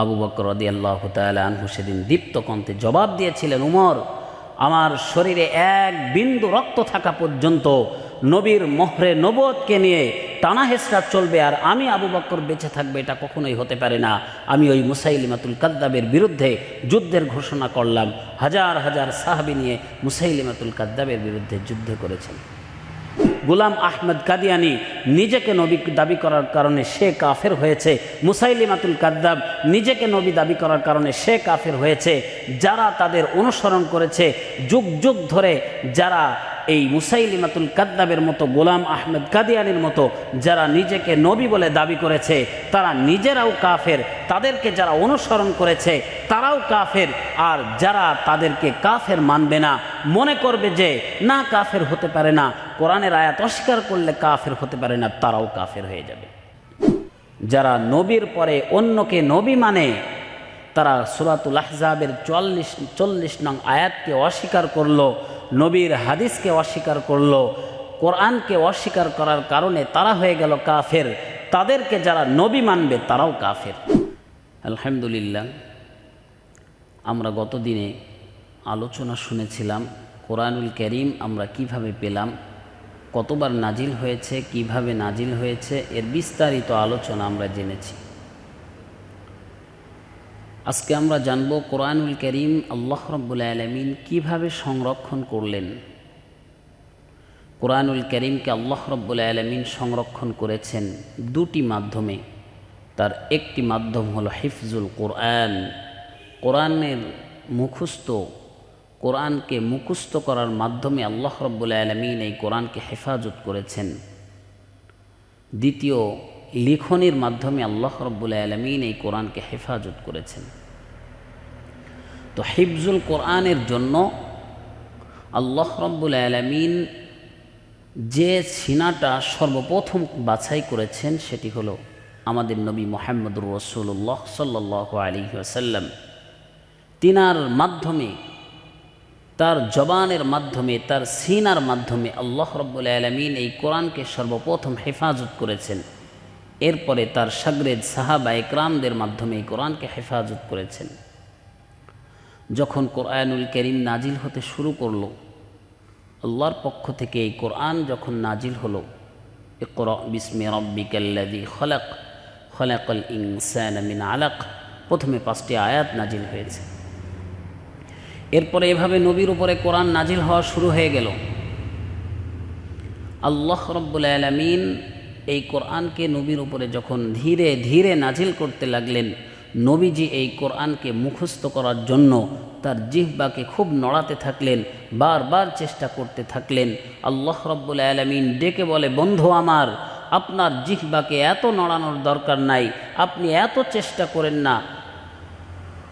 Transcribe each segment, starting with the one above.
আবু বকর রদি আল্লাহ আনহু সেদিন দীপ্ত কণ্ঠে জবাব দিয়েছিলেন, উমর, আমার শরীরে এক বিন্দু রক্ত থাকা পর্যন্ত নবীর মহরে নবদকে নিয়ে টানা হেসরা চলবে আর আমি আবু বক্কর বেঁচে থাকবে এটা কখনোই হতে পারে না। আমি ওই মুসাইলিমাতুল কাদ্দাবের বিরুদ্ধে যুদ্ধের ঘোষণা করলাম। হাজার হাজার সাহাবি নিয়ে মুসাইলিমাতুল কাদ্দাবের বিরুদ্ধে যুদ্ধ করেছেন। গুলাম আহমদ কাদিয়ানি নিজেকে নবী দাবি করার কারণে সে কাফের হয়েছে। মুসাইলিমাতুল কাদ্দাব নিজেকে নবী দাবি করার কারণে সে কাফের হয়েছে। যারা তাদের অনুসরণ করেছে, যুগ যুগ ধরে যারা এই মুসাইলিমাতুল কাদ্দাবের মতো, গোলাম আহমেদ কাদিয়ানির মতো, যারা নিজেকে নবী বলে দাবি করেছে, তারা নিজেরাও কাফের। তাদেরকে যারা অনুসরণ করেছে, তারাও কাফের। আর যারা তাদেরকে কাফের মানবে না, মনে করবে যে, না, কাফের হতে পারে না। কোরআনের আয়াত অস্বীকার করলে কাফের হতে পারে না, তারাও কাফের হয়ে যাবে। যারা নবীর পরে অন্যকে নবী মানে তারা সুরাতুল আহজাবের চল্লিশ চল্লিশ নং আয়াতকে অস্বীকার করল, নবীর হাদিসকে অস্বীকার করল, কোরআনকে অস্বীকার করার কারণে তারা হয়ে গেল কাফের। তাদেরকে যারা নবী মানবে, তারাও কাফের। আলহামদুলিল্লাহ, আমরা গত দিনে আলোচনা শুনেছিলাম, কোরআনুল করিম আমরা কীভাবে পেলাম কতবার নাজিল হয়েছে, কীভাবে নাজিল হয়েছে, এর বিস্তারিত আলোচনা আমরা জেনেছি। আজকে আমরা জানব কোরআনুল করিম আল্লাহ রব্বুল আলমিন কীভাবে সংরক্ষণ করলেন। কোরআনুল করিমকে আল্লাহ রব্বুল আলমিন সংরক্ষণ করেছেন দুটি মাধ্যমে। তার একটি মাধ্যম হলো হিফজুল কোরআন। কোরআনের মুখস্থ কোরআনকে মুখস্থ করার মাধ্যমে আল্লাহ রব্বুল আলমিন এই কোরআনকে হেফাজত করেছেন। দ্বিতীয়, লিখনের মাধ্যমে আল্লাহ রব্বুল আলমিন এই কোরআনকে হেফাজত করেছেন। তো হিফজুল কোরআনের জন্য আল্লাহ রব্বুল আলমিন যে সিনাটা সর্বপ্রথম বাছাই করেছেন সেটি হলো আমাদের নবী মোহাম্মদুর রসুল্লাহ সাল্লাহ আলী আসাল্লাম তিনার মাধ্যমে তার জবানের মাধ্যমে, তার সিনার মাধ্যমে আল্লাহ রব্বুল আলমিন এই কোরআনকে সর্বপ্রথম হেফাজত করেছেন। এরপরে তার সাগরেদ সাহাবা একরামদের মাধ্যমে এই কোরআনকে হেফাজত করেছেন। যখন কোরআনুল করিম নাজিল হতে শুরু করল, আল্লাহর পক্ষ থেকে এই কোরআন যখন নাজিল হলো বিস্মে রব্বিকাল্লাদি খলাক, খলাকল ইনসান মিন আলাক, প্রথমে পাঁচটি আয়াত নাজিল হয়েছে। এরপরে এভাবে নবীর উপরে কোরআন নাজিল হওয়া শুরু হয়ে গেল। আল্লাহ রব্বুল আলমিন এই কোরআনকে নবীর উপরে যখন ধীরে ধীরে নাজিল করতে লাগলেন, নবীজি এই কোরআনকে মুখস্থ করার জন্য তার জিহ্বাকে খুব নড়াতে থাকলেন, বারবার চেষ্টা করতে থাকলেন। আল্লাহ রব্বুল আলমিন ডেকে বলে, বন্ধু আমার, আপনার জিহ্বাকে এত নড়ানোর দরকার নাই, আপনি এত চেষ্টা করেন না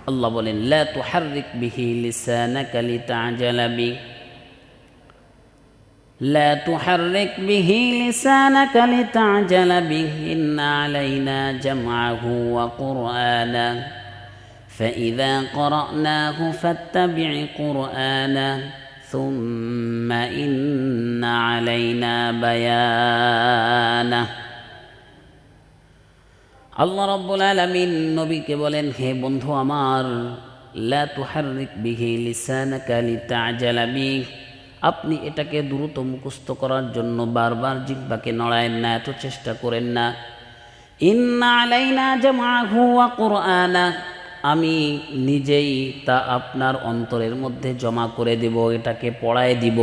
আল্লাহ বলেন লা তুহাররিক বিহি লিসানাকা লিতাজালা বি لا تحرك به لسانك لتعجل به إن علينا جمعه وقرآنا فإذا قرأناه فاتبع قرآنا ثم إن علينا بيانه আল্লাহ রব্বুল আলমিন নবীকে বলেন, হে বন্ধু আমার আপনি এটাকে দ্রুত মুখস্থ করার জন্য বারবার জিব্বাকে নড়ায়েন না, এত চেষ্টা করেন না। আমি নিজেই তা আপনার অন্তরের মধ্যে জমা করে দেব, এটাকে পড়ায় দিব।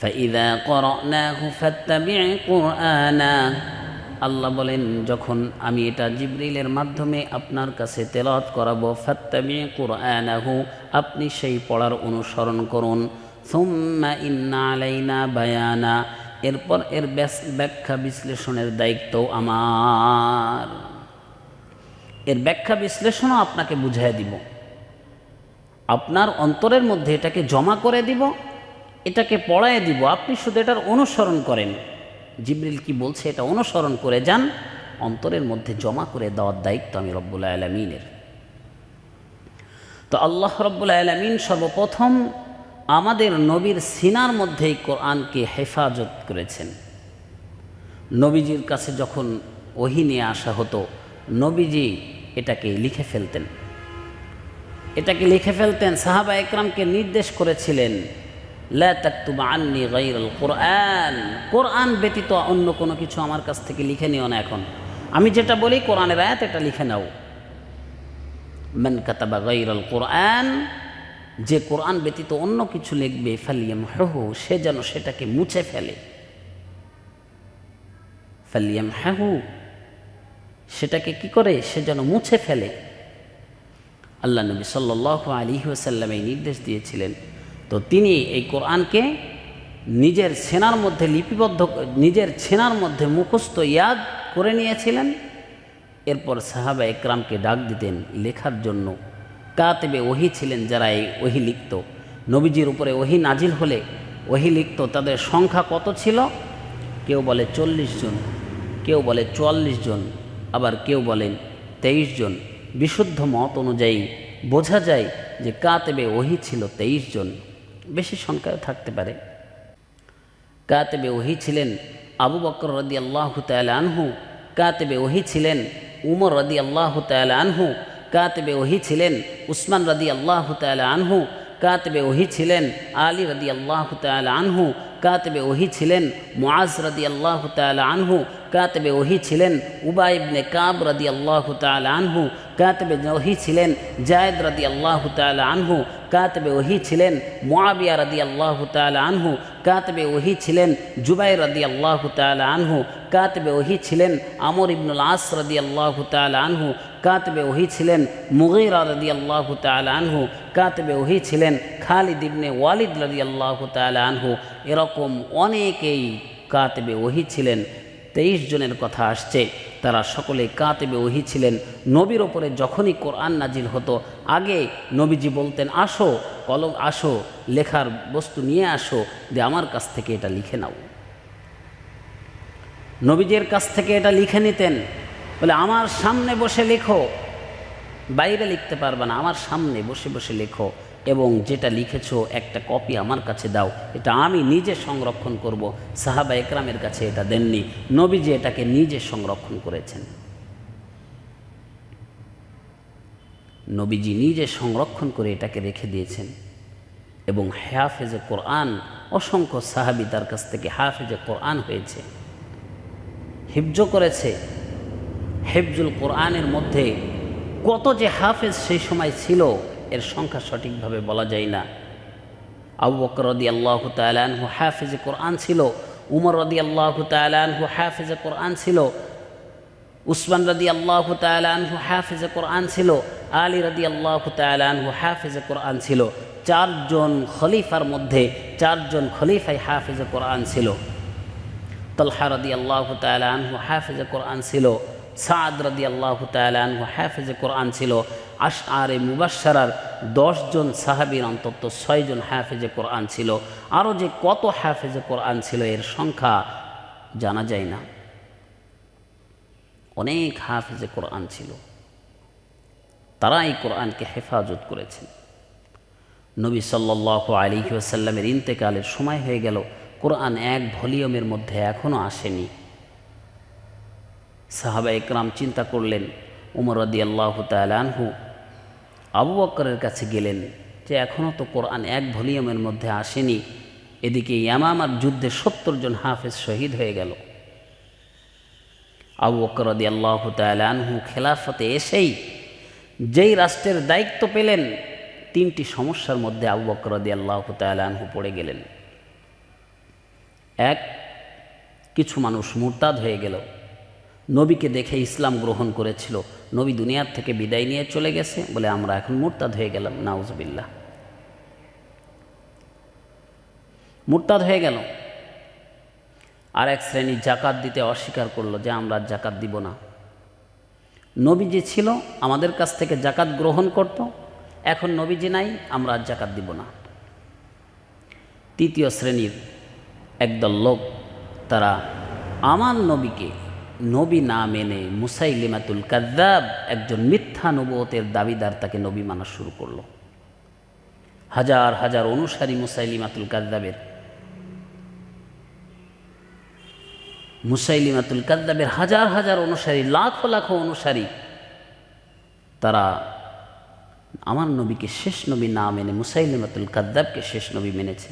ফাইদা করনাহু ফাত্তাবি' কুরআনা। আল্লাহ বলেন, যখন আমি এটা জিব্রিলের মাধ্যমে আপনার কাছে তেলাওয়াত করাবো ফাত্তাবি কুরআনাহু, আপনি সেই পড়ার অনুসরণ করুন। সুম্মা ইন্না আলাইনা বায়ানা, এরপর এর ব্যাখ্যা বিশ্লেষণের দায়িত্ব আমার। এর ব্যাখ্যা বিশ্লেষণও আপনাকে বুঝাই দিব। আপনার অন্তরের মধ্যে এটাকে জমা করে দিব, এটাকে পড়ায় দিব, আপনি শুধু এটার অনুসরণ করেন। জিবরিল কি বলছে এটা অনুসরণ করে যান, অন্তরের মধ্যে জমা করে দেওয়ার দায়িত্ব আমি রব্বুল আলমিনের। তো আল্লাহ রব্বুল আলমিন সর্বপ্রথম আমাদের নবীর সিনার মধ্যেই কোরআনকে হেফাজত করেছেন। নবীজির কাছে যখন ওহি নিয়ে আসা হতো, নবীজি এটাকে লিখে ফেলতেন। এটাকে লিখে ফেলতেন, সাহাবা একরামকে নির্দেশ করেছিলেন কোরআন। কোরআন ব্যতীত অন্য কোনো কিছু আমার কাছ থেকে লিখে নিও না এখন। আমি যেটা বলি, কোরআনের আয়াত এটা লিখে নাও। মান কাতাবা গাইরাল কোরআন, যে কোরআন ব্যতীত অন্য কিছু লিখবে ফালিয়াম হহু সে যেন সেটাকে মুছে ফেলে। ফালিয়াম হাহু সেটাকে কি করে? সে যেন মুছে ফেলে। আল্লাহ নবী সাল্লাহ আলী এই নির্দেশ দিয়েছিলেন। তো তিনি এই কোরআনকে নিজের সেনার মধ্যে লিপিবদ্ধ নিজের ছেনার মধ্যে মুখস্থ ইয়াদ করে নিয়েছিলেন। এরপর সাহাবা একরামকে ডাক দিতেন লেখার জন্য। কাতেবে ওহি ছিলেন যারা এই ওহি লিখত। নবীজির উপরে ওহি নাজিল হলে ওহি লিখত, তাদের সংখ্যা কত ছিল? কেউ বলে চল্লিশ জন, কেউ বলে চুয়াল্লিশ জন, আবার কেউ বলেন তেইশ জন। বিশুদ্ধ মত অনুযায়ী বোঝা যায় যে কাতেবে ওহি ছিল তেইশ জন। বেশি সংখ্যাও থাকতে পারে। কাতেবে ওহি ছিলেন আবু বকর রদি আল্লাহ আনহু, কাতেবে ওহি ছিলেন উমর রদি আল্লাহ আনহু, কাতেবে ওহি ছিলেন উসমান রদি আল্লাহ আনহু, কাতবে ওহি ছিলেন আলী রদি আল্লাহ আনহু, কাতবে ওহি ছিলেন মুআজ রদি আল্লাহ আনহু কাতবে ওহি ছিলেন উবাই ইবনে কাব রদি আল্লাহ তাল আনহু, কাতবে ওহি ছিলেন জায়দ রদি আল্লাহ তাল আনহু, কাতবে ওহি ছিলেন মুআবিয়া রদি আল্লাহ তাল আনহু, কাতবে ওহি ছিলেন জুবাই রদি আল্লাহ তাল আনহু, কাতবে ওহি ছিলেন আমর ইবনুল আস রদি আল্লাহ তাল আনহু, কাতবে ওহি ছিলেন মুগিরা রদি আল্লাহ আনহু, কাতবে ওহি ছিলেন খালিদ ইবনে ওয়ালিদ রদি আল্লাহ আনহু, এরকম অনেকেই কাতবে ওহি ছিলেন। তেইশ জনের কথা আসছে। তারা সকলে কাতেবে, ওহি ছিলেন। নবীর ওপরে যখনই কোরআন নাজিল হতো, আগে নবীজি বলতেন, আসো, কলম, আসো, লেখার বস্তু নিয়ে আসো যে আমার কাছ থেকে এটা লিখে নাও। নবীজের কাছ থেকে এটা লিখে নিতেন। বলে, আমার সামনে বসে লেখো। বাইরে লিখতে পারবে না, আমার সামনে বসে বসে লেখো। এবং যেটা লিখেছো একটা কপি আমার কাছে দাও, এটা আমি নিজে সংরক্ষণ করব। সাহাবা একরামের কাছে এটা দেননি, নবীজি এটাকে নিজে সংরক্ষণ করেছেন। নবীজি নিজে সংরক্ষণ করে এটাকে রেখে দিয়েছেন। এবং হাফেজে কোরআন, অসংখ্য সাহাবি তার কাছ থেকে হাফেজে কোরআন হয়েছে। হিফজ করেছে। হেফজুল কোরআনের মধ্যে কত যে হাফেজ সেই সময় ছিল এর সংখ্যা সঠিকভাবে বলা যায় না। আবু বকর রদি আল্লাহ তালানহু হাফেজে কোরআন ছিল, উমর রদি আল্লাহ তালানহু হাফেজে কোরআন ছিল, উসমান রদি আল্লাহ তালানহু হাফেজে কোরআন ছিল, আলী রদি আল্লাহ তালানহু হাফেজে কোরআন ছিল। চারজন খলিফার মধ্যে চারজন খলিফাই হাফেজে কোরআন ছিল। তলহা রদি আল্লাহ তালানহু হাফেজে কোরআন ছিল, সাদ রদি আল্লাহ তালানহু হাফেজে কোরআন ছিল আশ আর মুবাসারার দশজন সাহাবির অন্তত ছয়জন হাফেজে কোরআন ছিল। আরও যে কত হাফেজে কোরআন ছিল এর সংখ্যা জানা যায় না। অনেক হাফেজে কোরআন ছিল। তারা এই কোরআনকে হেফাজত করেছেন। নবী সাল্লাহ আলী ওসাল্লামের ইন্তেকালের সময় হয়ে গেল। কোরআন এক ভলিউমের মধ্যে এখনও আসেনি। সাহাবা একরাম চিন্তা করলেন, উমর রদি আল্লাহ তালানহু আবু কাছে গেলেন যে এখনও তো কোরআন এক ভলিউমের মধ্যে আসেনি। এদিকে ইয়ামামার যুদ্ধে সত্তর জন হাফেজ শহীদ হয়ে গেল। আবু বক্কর রদি আল্লাহ তালানহু খেলাফতে এসেই যেই রাষ্ট্রের দায়িত্ব পেলেন, তিনটি সমস্যার মধ্যে আবু বক্কর রদি আল্লাহ তালানহু পড়ে গেলেন। এক, কিছু মানুষ মুরতাদ হয়ে গেল। নবীকে দেখে ইসলাম গ্রহণ করেছিল। নবী দুনিয়ার থেকে বিদায় নিয়ে চলে গেছে বলে আমরা এখন মুরতাদ হয়ে গেলাম নাউজবিল্লা মুরতাদ হয়ে গেল। আর এক শ্রেণি জাকাত দিতে অস্বীকার করল যে আমরা জাকাত দিব না। নবী যে ছিল, আমাদের কাছ থেকে জাকাত গ্রহণ করত, এখন নবী যে নাই, আমরা আর জাকাত দিব না। তৃতীয় শ্রেণির একদল লোক, তারা আমার নবীকে নবী না মেনে মুসাইলিমাতুল কাদ্দাব একজন মিথ্যা নবতের দাবিদার তাকে নবী মানা শুরু করল। হাজার হাজার অনুসারী মুসাইলিমাতুল কাদ্দাবের মুসাইলিমাতুল কাদ্দাবের হাজার হাজার অনুসারী, লাখো লাখো অনুসারী, তারা আমার নবীকে শেষ নবী না মেনে, মুসাইলিমাতুল কাদ্দাবকে শেষ নবী মেনেছে।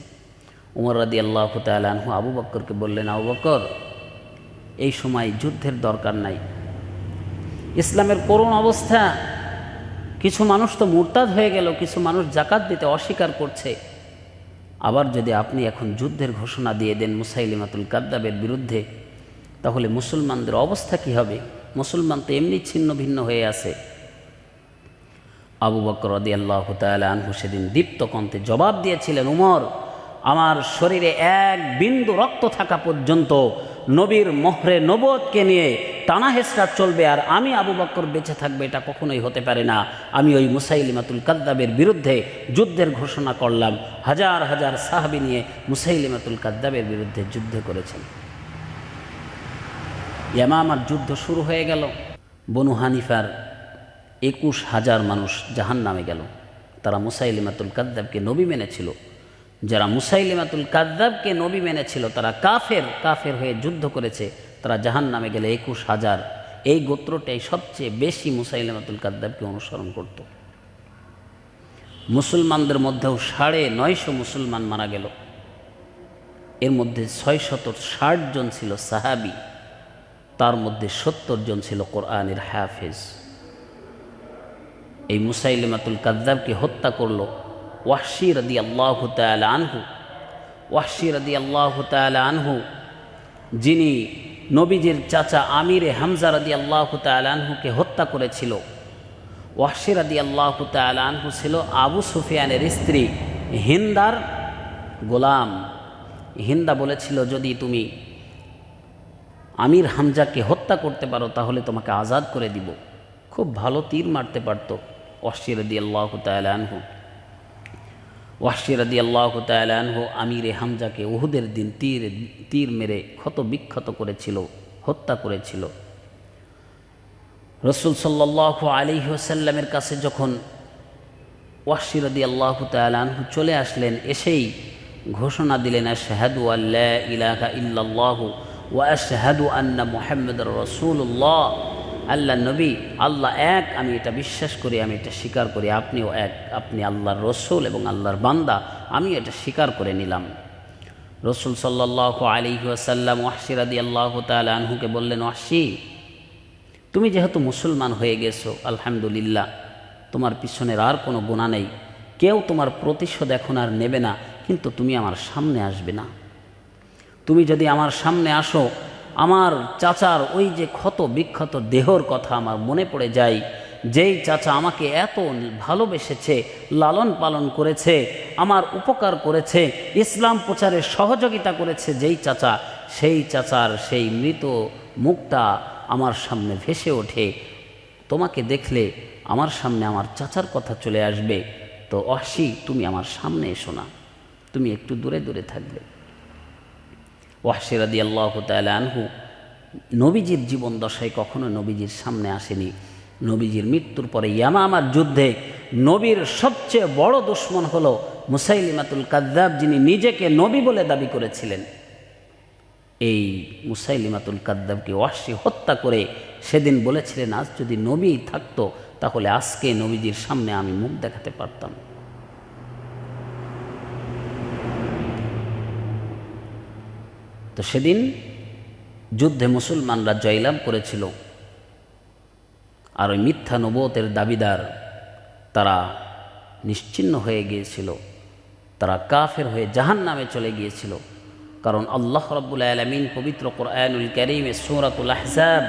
উমর রাদি আল্লাহ তালহু আবু বক্করকে বললেন, আবু বক্কর এই সময় যুদ্ধের দরকার নাই। ইসলামের করুণ অবস্থা, কিছু মানুষ তো মুরতাদ হয়ে গেল, কিছু মানুষ জাকাত দিতে অস্বীকার করছে। আবার যদি আপনি এখন যুদ্ধের ঘোষণা দিয়ে দেন মুসাইলিমাতুল কাদ্দাবের বিরুদ্ধে, তাহলে মুসলমানদের অবস্থা কি হবে? মুসলমান তো এমনি ছিন্ন ভিন্ন হয়ে আছে। আবু বকর রদি আল্লাহ আনহু সেদিন দীপ্ত কণ্ঠে জবাব দিয়েছিলেন, উমর, আমার শরীরে এক বিন্দু রক্ত থাকা পর্যন্ত নবীর মহরে নবদকে নিয়ে টানা হেসরা চলবে আর আমি আবু বক্কর বেঁচে থাকবে এটা কখনোই হতে পারে না। আমি ওই মুসাইলিমাতুল কাদ্দাবের বিরুদ্ধে যুদ্ধের ঘোষণা করলাম। হাজার হাজার সাহাবি নিয়ে মুসাইলিমাতুল কাদ্দাবের বিরুদ্ধে যুদ্ধ করেছেন। ইয়ামামার যুদ্ধ শুরু হয়ে গেল। বনু হানিফার একুশ হাজার মানুষ জাহান নামে গেল। তারা মুসাইলিমাতুল কাদ্দাবকে নবী মেনেছিল। যারা মুসাইলিমাতুল কাদ্দাবকে নবী মেনেছিল, তারা কাফের কাফের হয়ে যুদ্ধ করেছে, তারা জাহান নামে গেলে একুশ হাজার। এই গোত্রটাই সবচেয়ে বেশি মুসাইলিমাতুল কাদ্দাবকে অনুসরণ করত। মুসলমানদের মধ্যেও সাড়ে নয়শো মুসলমান মারা গেল। এর মধ্যে ছয় শত ষাট জন ছিল সাহাবি, তার মধ্যে সত্তর জন ছিল কোরআনের হাফেজ। এই মুসাইলিমাতুল কাদ্দাবকে হত্যা করল ওয়াহশি রদি আল্লাহ আনহু, ওয়াহশি রদি আল্লাহ আনহু, যিনি নবীজির চাচা আমিরে হামজা রদি আল্লাহ তাল আনহুকে হত্যা করেছিল। ওয়াহশি রদি আল্লাহ তাল আনহু ছিল আবু সুফিয়ানের স্ত্রী হিন্দার গোলাম। হিন্দা বলেছিল, যদি তুমি আমির হামজাকে হত্যা করতে পারো, তাহলে তোমাকে আজাদ করে দিব। খুব ভালো তীর মারতে পারতো ওয়াশিরদি আল্লাহ তালহু ওয়াশিরদি আল্লাহ তালহু আমিরে হামজাকে উহুদের দিন তীর তীর মেরে ক্ষত বিক্ষত করেছিল, হত্যা করেছিল। রসুল সাল্লাহ আলী ওসাল্লামের কাছে যখন ওয়াশিরদি আল্লাহ তালহু চলে আসলেন, এসেই ঘোষণা দিলেন শাহাদু আল্লাহ ইলাহা ওয়া ওয়াশহাদু আন্না মোহাম্মদ রসুল্লাহ আল্লাহ নবী, আল্লাহ এক, আমি এটা বিশ্বাস করি, আমি এটা স্বীকার করি, আপনিও এক, আপনি আল্লাহর রসুল এবং আল্লাহর বান্দা আমি এটা স্বীকার করে নিলাম। রসুল সাল্লাহ আলী আসাল্লাম ওয়াহসিরাদি আল্লাহ তাল আনহুকে বললেন ওয়াসি তুমি যেহেতু মুসলমান হয়ে গেছো, আলহামদুলিল্লাহ, তোমার পিছনের আর কোনো গুণা নেই। কেউ তোমার প্রতিশোধ এখন আর নেবে না, কিন্তু তুমি আমার সামনে আসবে না। তুমি যদি আমার সামনে আসো আমার চাচার ওই যে ক্ষত বিক্ষত দেহর কথা আমার মনে পড়ে যায়। যেই চাচা আমাকে এত ভালোবেসেছে, লালন পালন করেছে, আমার উপকার করেছে, ইসলাম প্রচারে সহযোগিতা করেছে যেই চাচা, সেই চাচার সেই মৃত মুখটা আমার সামনে ভেসে ওঠে। তোমাকে দেখলে আমার সামনে আমার চাচার কথা চলে আসবে। তো অসি, তুমি আমার সামনে এসো না। তুমি একটু দূরে দূরে থাকবে। ওয়াহসিরাদি আল্লাহ আনহু, নবীজির জীবন দশায় কখনো নবীজির সামনে আসেনি। নবীজির মৃত্যুর পরে ইয়ামামার যুদ্ধে নবীর সবচেয়ে বড় দুশ্মন হল মুসাইলিমাতুল কাদ্দাব যিনি নিজেকে নবী বলে দাবি করেছিলেন। এই মুসাইলিমাতুল কাদ্দাবকে ওয়াসি হত্যা করে সেদিন বলেছিলেন, আজ যদি নবী থাকতো, তাহলে আজকে নবীজির সামনে আমি মুখ দেখাতে পারতাম। তো সেদিন যুদ্ধে মুসলমানরা জয়লাভ করেছিল। আর ওই মিথ্যা নবতের দাবিদার তারা নিশ্চিন্ন হয়ে গিয়েছিল। তারা কাফের হয়ে জাহান নামে চলে গিয়েছিল। কারণ আল্লাহ রব্বুল আলমিন পবিত্র কোরআনুল করিমে সুরাতুল আহজাব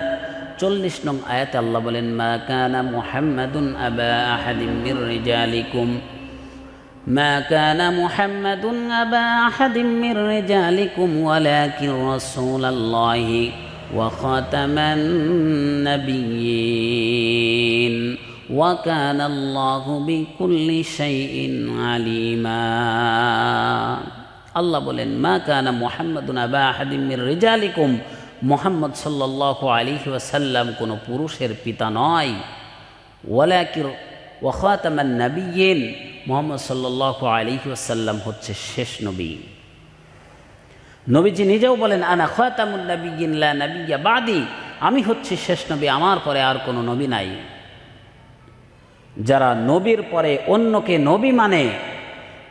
চল্লিশ নং আয়াতে আল্লাহ বলেন, মা কানা মুহাম্মাদুন আবা আহাদিম মির রিজালিকুম। ما كان محمد أبا أحد من رجالكم ولكن رسول الله وخاتم النبيين وكان الله بكل شيء عليما আল্লাহ বলেন মা কানা মোহাম্মদ আবা আহাদিমির রেজালিকুম মোহাম্মদ সাল্লাহ আলী ওয়াসাল্লাম কোনো পুরুষের পিতা নয় ওয়ালাকির ওয়াখাতামান নবীন মোহাম্মদ সাল্লাহ আলী ওয়াসাল্লাম হচ্ছে শেষ নবী। নবীজি নিজেও বলেন, আনা খতামুন নবিয়িন লা নাবিয়্যা বাদি। আমি হচ্ছি শেষ নবী, আমার পরে আর কোনো নবী নাই। যারা নবীর পরে অন্যকে নবী মানে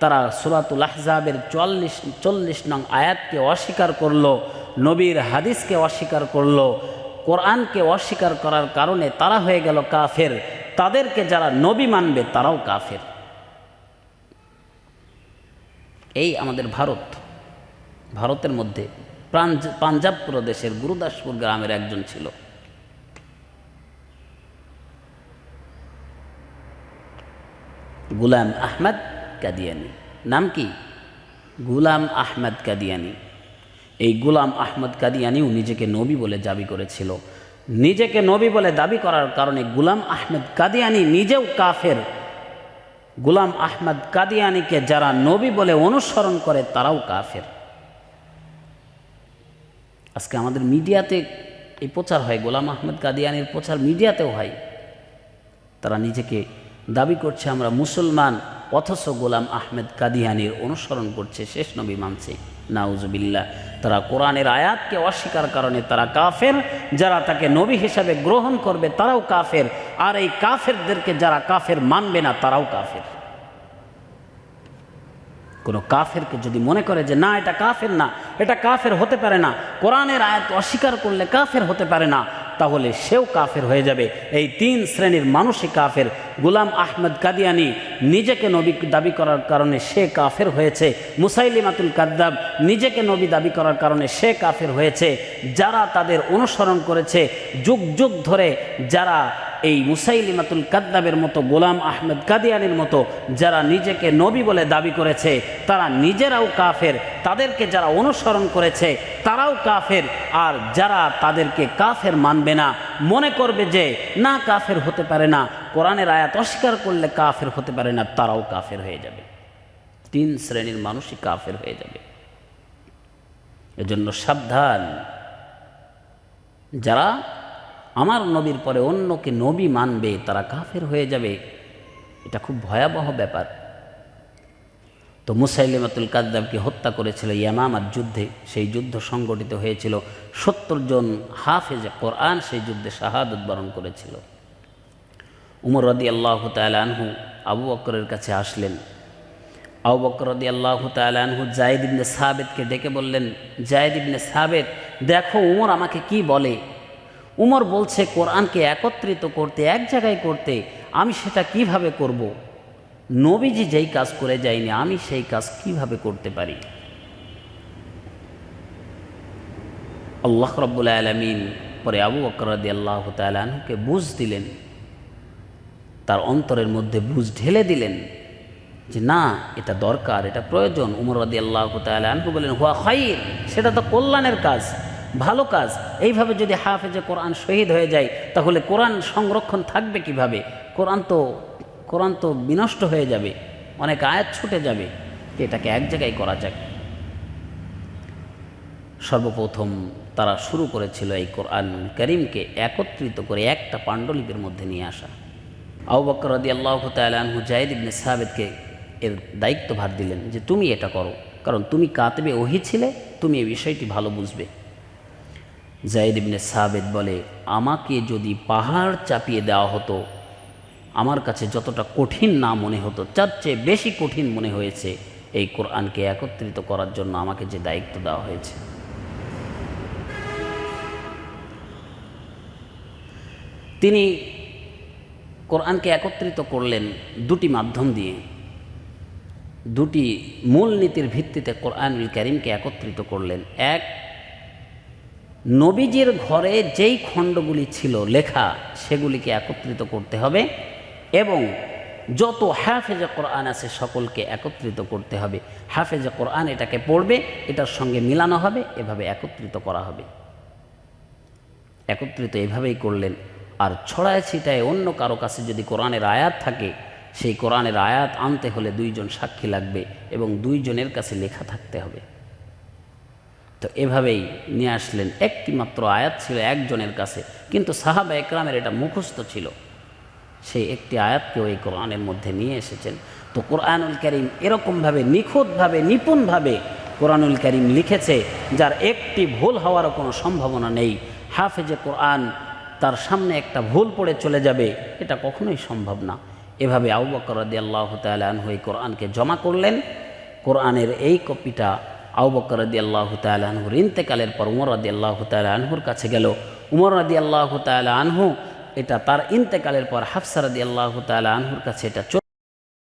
তারা সুরাতুল আহজাবের চুয়াল্লিশ চল্লিশ নং আয়াতকে অস্বীকার করল, নবীর হাদিসকে অস্বীকার করল, কোরআনকে অস্বীকার করার কারণে তারা হয়ে গেল কাফের। তাদেরকে যারা নবী মানবে, তারাও কাফের। এই আমাদের ভারত, ভারতের মধ্যে পাঞ্জাব প্রদেশের গুরুদাসপুর গ্রামের একজন ছিল। গুলাম আহমদ কাদিয়ানি। নাম কি? গুলাম আহমদ কাদিয়ানি। এই গুলাম আহমদ কাদিয়ানিও নিজেকে নবী বলে দাবি করেছিল। নিজেকে নবী বলে দাবি করার কারণে গুলাম আহমেদ কাদিয়ানি নিজেও কাফের। গুলাম আহমদ কাদিয়ানিকে যারা নবী বলে অনুসরণ করে, তারাও কাফের। আজকে আমাদের মিডিয়াতে এই প্রচার হয়, গোলাম আহমেদ কাদিয়ানির প্রচার মিডিয়াতেও হয়। তারা নিজেকে দাবি করছে, আমরা মুসলমান, অথচ গোলাম আহমেদ কাদিয়ানির অনুসরণ করছে, শেষ নবী মানছে। নাউজুবিল্লাহ। তারা কোরআনের আয়াতকে অস্বীকার কারণে তারা কাফের, যারা তাকে নবী হিসাবে গ্রহণ করবে তারাও কাফের, আর এই কাফেরদেরকে যারা কাফের মানবে না তারাও কাফের। কোনো কাফেরকে যদি মনে করে যে না, এটা কাফের না, এটা কাফের হতে পারে না, কোরআনের আয়াত অস্বীকার করলে কাফের হতে পারে না তাহলে সেও কাফের হয়ে যাবে। এই তিন শ্রেণির মানুষই কাফের। গুলাম আহমদ কাদিয়ানি নিজেকে নবী দাবি করার কারণে সে কাফের হয়েছে। মুসাইলিমাতুল কাদ্দাব নিজেকে নবী দাবি করার কারণে সে কাফের হয়েছে। যারা তাদের অনুসরণ করেছে, যুগ যুগ ধরে যারা এই মুসাইলিমাতুল কাদ্দাবের মতো গোলাম আহমেদ কাদিয়ানির মতো যারা নিজেকে নবী বলে দাবি করেছে, তারা নিজেরাও কাফের। তাদেরকে যারা অনুসরণ করেছে, তারাও কাফের। আর যারা তাদেরকে কাফের মানবে না, মনে করবে যে, না, কাফের হতে পারে না। কোরআনের আয়াত অস্বীকার করলে কাফের হতে পারে না, তারাও কাফের হয়ে যাবে। তিন শ্রেণির মানুষই কাফের হয়ে যাবে। এজন্য সাবধান। যারা আমার নবীর পরে অন্যকে নবী মানবে, তারা কাফের হয়ে যাবে। এটা খুব ভয়াবহ ব্যাপার। তো মুসাইলিমাতুল কাদ্দাবকে হত্যা করেছিল ইয়ামামার যুদ্ধে, সেই যুদ্ধ সংগঠিত হয়েছিল। সত্তর জন হাফেজ কোরআন সেই যুদ্ধে শাহাদত বরণ করেছিল। উমর রদি আল্লাহ আনহু আবু বকরের কাছে আসলেন। আবু বকর রদি আল্লাহ আনহু জায়দ ইবনে সাবেদকে ডেকে বললেন, জায়দ ইবনে সাবেদ দেখো উমর আমাকে কি বলে? উমর বলছে, কোরআনকে একত্রিত করতে, এক জায়গায় করতে আমি সেটা কীভাবে করব। নবীজি যেই কাজ করে যায়নি, আমি সেই কাজ কীভাবে করতে পারি? আল্লাহ রব্বুল আলমিন পরে আবু বকরদি আল্লাহ তালকে বুঝ দিলেন। তার অন্তরের মধ্যে বুঝ ঢেলে দিলেন যে, না, এটা দরকার, এটা প্রয়োজন। উমর রদি আল্লাহ তালু বলেন হুয়া খাইর, সেটা তো কল্যাণের কাজ। ভালো কাজ। এইভাবে যদি হাফেজে কোরআন শহীদ হয়ে যায়, তাহলে কোরআন সংরক্ষণ থাকবে কীভাবে? কোরআন তো কোরআন তো বিনষ্ট হয়ে যাবে, অনেক আয়াত ছুটে যাবে। এটাকে এক জায়গায় করা যাক। সর্বপ্রথম তারা শুরু করেছিল এই কোরআন করিমকে একত্রিত করে একটা পাণ্ডুলিপির মধ্যে নিয়ে আসা। আউ বকর রদি আল্লাহ তালু জাহিদ ইবনে সাহাবেদকে এর দায়িত্বভার দিলেন যে, তুমি এটা করো। কারণ তুমি কাতবে ওহি ছিলে, তুমি এই বিষয়টি ভালো বুঝবে। জাইদ ইবনে সাবেদ বলে, আমাকে যদি পাহাড় চাপিয়ে দেওয়া হতো, আমার কাছে যতটা কঠিন না মনে হতো তার চেয়ে বেশি কঠিন মনে হয়েছে, এই কোরআনকে একত্রিত করার জন্য আমাকে যে দায়িত্ব দেওয়া হয়েছে। তিনি কোরআনকে একত্রিত করলেন দুটি মাধ্যম দিয়ে। দুটি মূলনীতির ভিত্তিতে কোরআনুল করিমকে একত্রিত করলেন। এক নবীজির ঘরে যেই খণ্ডগুলি ছিল লেখা, সেগুলিকে একত্রিত করতে হবে এবং যত হাফেজে কোরআন আছে সকলকে একত্রিত করতে হবে। হাফেজে কোরআন এটাকে পড়বে, এটার সঙ্গে মিলানো হবে, এভাবে একত্রিত করা হবে। একত্রিত এভাবেই করলেন। আর ছড়ায় ছিটায় অন্য কারও কাছে যদি কোরআনের আয়াত থাকে, সেই কোরআনের আয়াত আনতে হলে দুইজন সাক্ষী লাগবে এবং দুইজনের কাছে লেখা থাকতে হবে। তো এভাবেই নিয়ে আসলেন। একটি মাত্র আয়াত ছিল একজনের কাছে, কিন্তু সাহাবা একরামের এটা মুখস্থ ছিল। সেই একটি আয়াতকেও এই কোরআনের মধ্যে নিয়ে এসেছেন। তো কোরআনুল করিম এরকমভাবে, নিখুঁতভাবে, নিপুণভাবে কোরআনুল করিম লিখেছে, যার একটি ভুল হওয়ারও কোনো সম্ভাবনা নেই। হাফেজে কোরআন তার সামনে একটা ভুল পড়ে চলে যাবে, এটা কখনোই সম্ভব না। এভাবে আবু বকর রদি আল্লাহ তালন হয়ে কোরআনকে জমা করলেন। কোরআনের এই কপিটা আবু বকর রদি আল্লাহ আনহুর ইন্তেকালের পর উমর রদি আল্লাহ আনহুর কাছে গেল। উমর রদি আল্লাহ আনহু, এটা তার ইন্তেকালের পর হাফসা রদি আল্লাহ আনহুর কাছে এটা